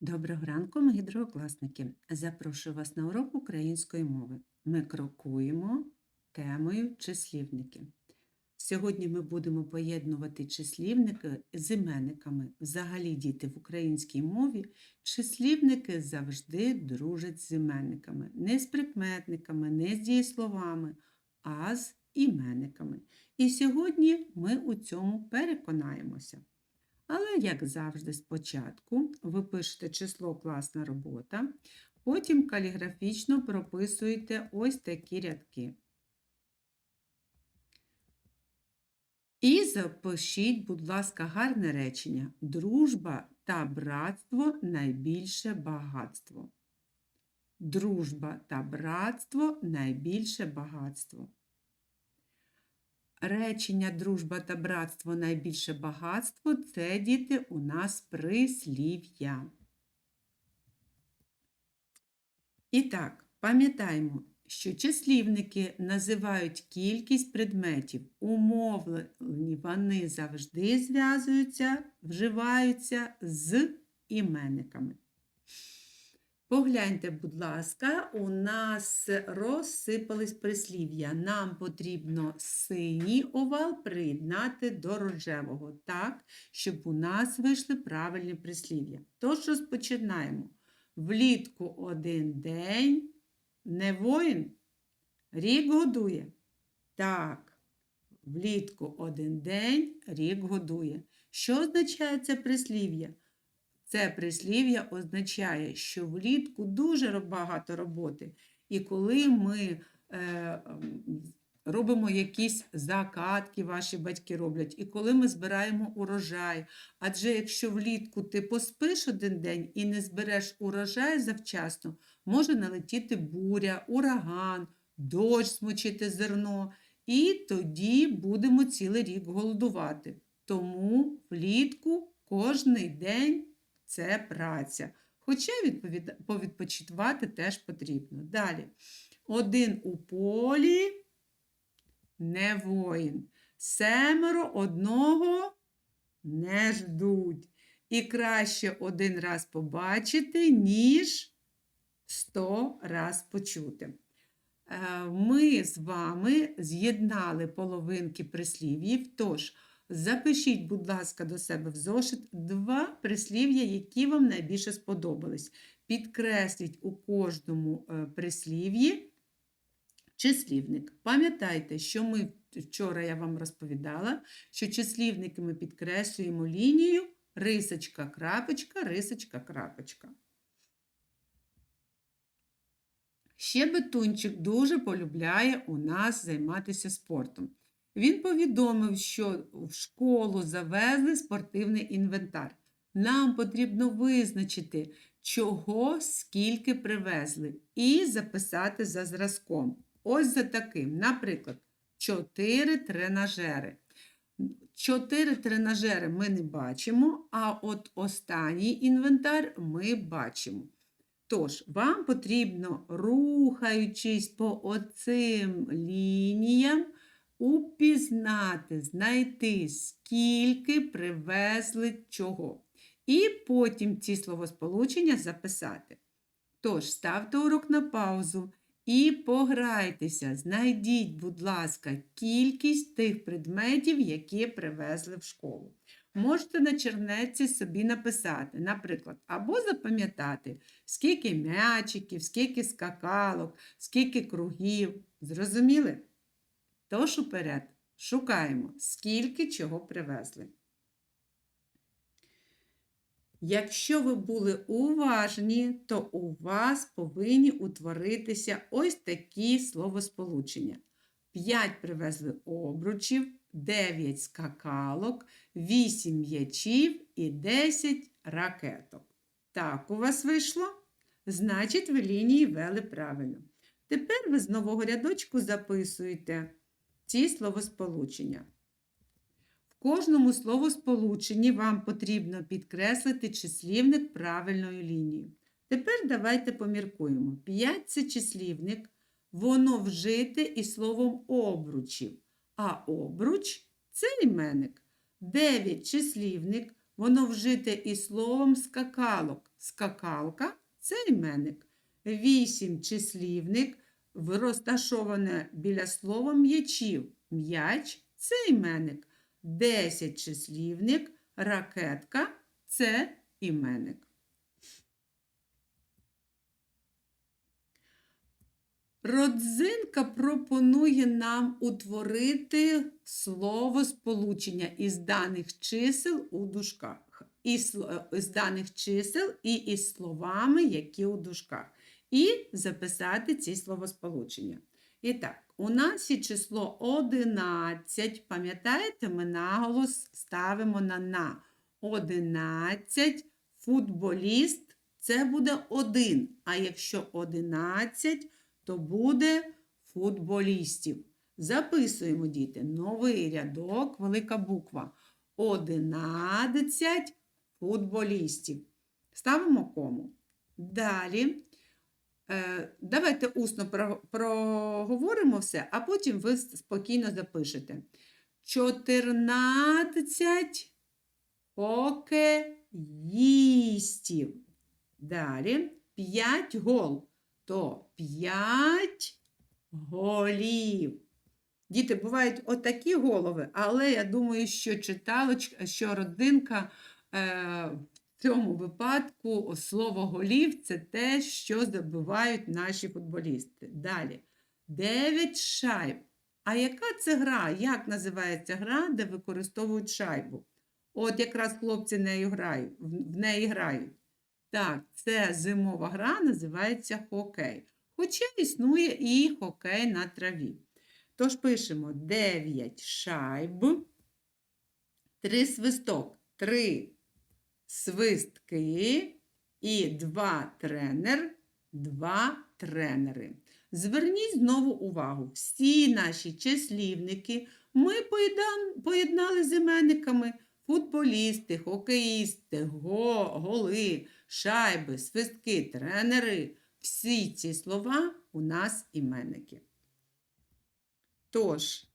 Доброго ранку, мої другокласники! Запрошую вас на урок української мови. Ми крокуємо темою числівники. Сьогодні ми будемо поєднувати числівники з іменниками. Взагалі, діти в українській мові числівники завжди дружать з іменниками. Не з прикметниками, не з дієсловами, а з іменниками. І сьогодні ми у цьому переконаємося. Але, як завжди, спочатку ви пишете число класна робота, потім каліграфічно прописуєте ось такі рядки. І запишіть, будь ласка, гарне речення. Дружба та братство найбільше багатство. Дружба та братство найбільше багатство. Речення дружба та братство найбільше багатство це діти у нас прислів'я. І так, пам'ятаємо, що числівники називають кількість предметів. Умовлені вони завжди зв'язуються, вживаються з іменниками. Погляньте, будь ласка, у нас розсипались прислів'я. Нам потрібно синій овал приєднати до рожевого, так, щоб у нас вийшли правильні прислів'я. Тож розпочинаємо. Влітку один день не воїн, рік годує. Так, влітку один день рік годує. Що означає це прислів'я? Це прислів'я означає, що влітку дуже багато роботи. І коли ми е, робимо якісь закатки, ваші батьки роблять, і коли ми збираємо урожай. Адже якщо влітку ти поспиш один день і не збереш урожай завчасно, може налетіти буря, ураган, дощ змочити зерно, і тоді будемо цілий рік голодувати. Тому влітку кожний день це праця. Хоча відповід... повідпочивати теж потрібно. Далі. Один у полі не воїн. Семеро одного не ждуть. І краще один раз побачити, ніж сто раз почути. Е, ми з вами з'єднали половинки прислів'їв, тож Запишіть, будь ласка, до себе в зошит два прислів'я, які вам найбільше сподобались. Підкресліть у кожному е, прислів'ї числівник. Пам'ятайте, що ми вчора я вам розповідала, що числівники ми підкреслюємо лінію рисочка, крапочка, рисочка, крапочка. Ще бетунчик дуже полюбляє у нас займатися спортом. Він повідомив, що в школу завезли спортивний інвентар. Нам потрібно визначити, чого скільки привезли, і записати за зразком. Ось за таким. Наприклад, 4 тренажери. Чотири тренажери ми не бачимо, а от останній інвентар ми бачимо. Тож, вам потрібно, рухаючись по оцим лініям, упізнати, знайти, скільки привезли чого. І потім ці словосполучення записати. Тож, ставте урок на паузу і пограйтеся, знайдіть, будь ласка, кількість тих предметів, які привезли в школу. Можете на чернеці собі написати, наприклад, або запам'ятати, скільки м'ячиків, скільки скакалок, скільки кругів. Зрозуміли? Тож уперед шукаємо, скільки чого привезли. Якщо ви були уважні, то у вас повинні утворитися ось такі словосполучення. 5 привезли обручів, 9 скакалок, 8 м'ячів і 10 ракеток. Так, у вас вийшло? Значить, ви лінії вели правильно. Тепер ви з нового рядочку записуєте ці словосполучення. В кожному словосполученні вам потрібно підкреслити числівник правильною лінією. Тепер давайте поміркуємо. 5 це числівник, воно вжите і словом обручів, а обруч це іменник. 9 числівник, воно вжите і словом скакалок. скакалка це іменник. 8 числівник розташоване біля слова м'ячів. М'яч це іменник. 10 числівник, ракетка це іменник. Родзинка пропонує нам утворити слово сполучення із даних чисел у дужках, із, е, із даних чисел і із словами, які у дужках, і записати ці словосполучення. І так, у нас є число 11. Пам'ятаєте, ми наголос ставимо на на. 11 футболіст це буде один. А якщо 11, то буде футболістів. Записуємо, діти, новий рядок, велика буква. 11 футболістів. Ставимо кому. Далі. Е, Давайте усно проговоримо все, а потім ви спокійно запишете. 14 хокеїстів. Далі 5 гол. То 5 голів. Діти, бувають отакі голови, але я думаю, що читалочка, що родинка е, в цьому випадку слово голів це те, що забивають наші футболісти. Далі. 9 шайб. А яка це гра? Як називається гра, де використовують шайбу? От якраз хлопці нею грають, в неї грають. Так, це зимова гра, називається хокей. Хоча існує і хокей на траві. Тож пишемо 9 шайб, 3 свисток, 3 свистки і 2 тренер, 2 тренери. Зверніть знову увагу, всі наші числівники ми поєднали з іменниками футболісти, хокеїсти, го, голи, шайби, свистки, тренери. Всі ці слова у нас іменники. Тож,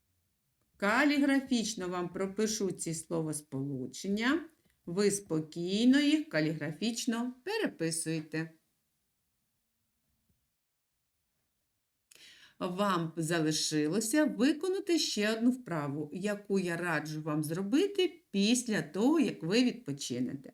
каліграфічно вам пропишу ці словосполучення. Ви спокійно їх каліграфічно переписуєте. Вам залишилося виконати ще одну вправу, яку я раджу вам зробити після того, як ви відпочинете.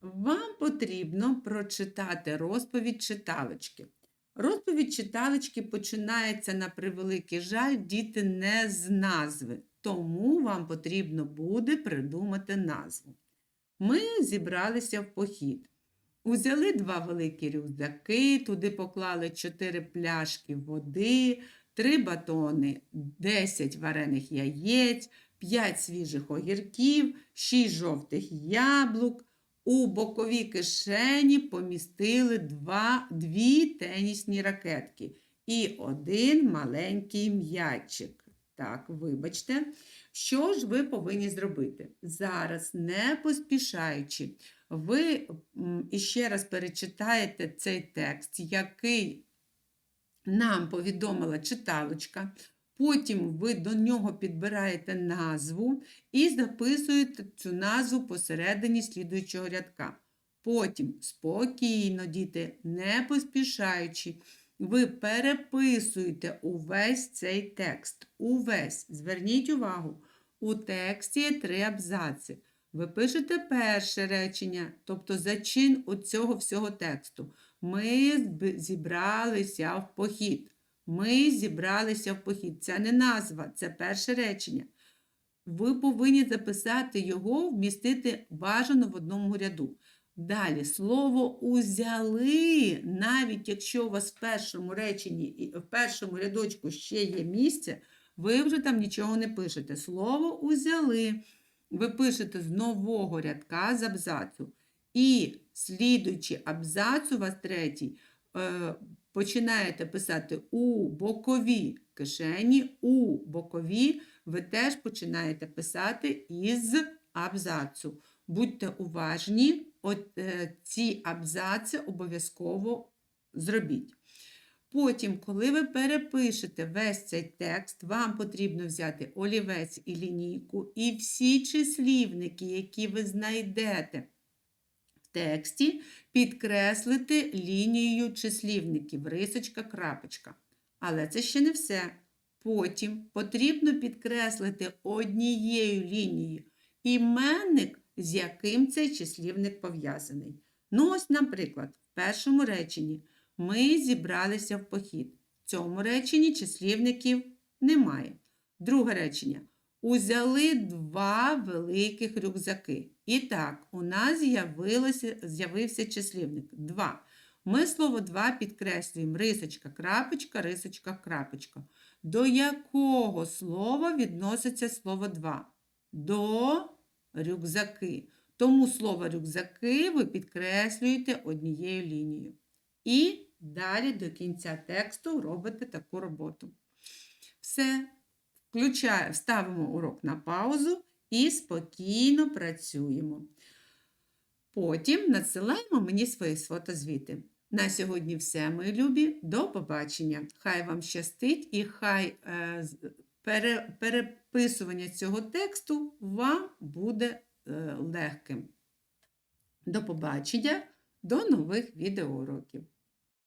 Вам потрібно прочитати розповідь читалочки. Розповідь читалочки починається на превеликий жаль, діти не з назви, тому вам потрібно буде придумати назву. Ми зібралися в похід. Узяли два великі рюкзаки, туди поклали 4 пляшки води, 3 батони, 10 варених яєць, 5 свіжих огірків, 6 жовтих яблук. У боковій кишені помістили два, дві тенісні ракетки і один маленький м'ячик. Так, вибачте, що ж ви повинні зробити? Зараз, не поспішаючи, ви іще раз перечитаєте цей текст, який нам повідомила читалочка. Потім ви до нього підбираєте назву і записуєте цю назву посередині слідуючого рядка. Потім спокійно, діти, не поспішаючи, ви переписуєте увесь цей текст. Увесь. Зверніть увагу, у тексті є три абзаци. Ви пишете перше речення, тобто зачин у цього всього тексту. Ми зібралися в похід. Ми зібралися в похід. Це не назва, це перше речення. Ви повинні записати його, вмістити бажано в одному ряду. Далі слово узяли, навіть якщо у вас в першому реченні в першому рядочку ще є місце, ви вже там нічого не пишете. Слово узяли. Ви пишете з нового рядка з абзацу. І слідуючи абзац у вас третій, е, починаєте писати у боковій кишені, у боковій, ви теж починаєте писати із абзацу. Будьте уважні, от е, ці абзаци обов'язково зробіть. Потім, коли ви перепишете весь цей текст, вам потрібно взяти олівець і лінійку, і всі числівники, які ви знайдете в тексті підкреслити лінією числівників, рисочка, крапочка. Але це ще не все. Потім потрібно підкреслити однією лінією іменник, з яким цей числівник пов'язаний. Ну, ось, наприклад, в першому реченні ми зібралися в похід. В цьому реченні числівників немає. Друге речення. Узяли два великих рюкзаки. І так, у нас з'явився числівник 2. Ми слово 2 підкреслюємо рисочка, крапочка, рисочка, крапочка. До якого слова відноситься слово 2? До рюкзаки. Тому слово рюкзаки ви підкреслюєте однією лінією. І далі до кінця тексту робите таку роботу. Все, включаю, ставимо урок на паузу і спокійно працюємо. Потім надсилаємо мені свої фотозвіти. На сьогодні все, мої любі. До побачення. Хай вам щастить і хай е, переписування цього тексту вам буде е, легким. До побачення, до нових відеоуроків.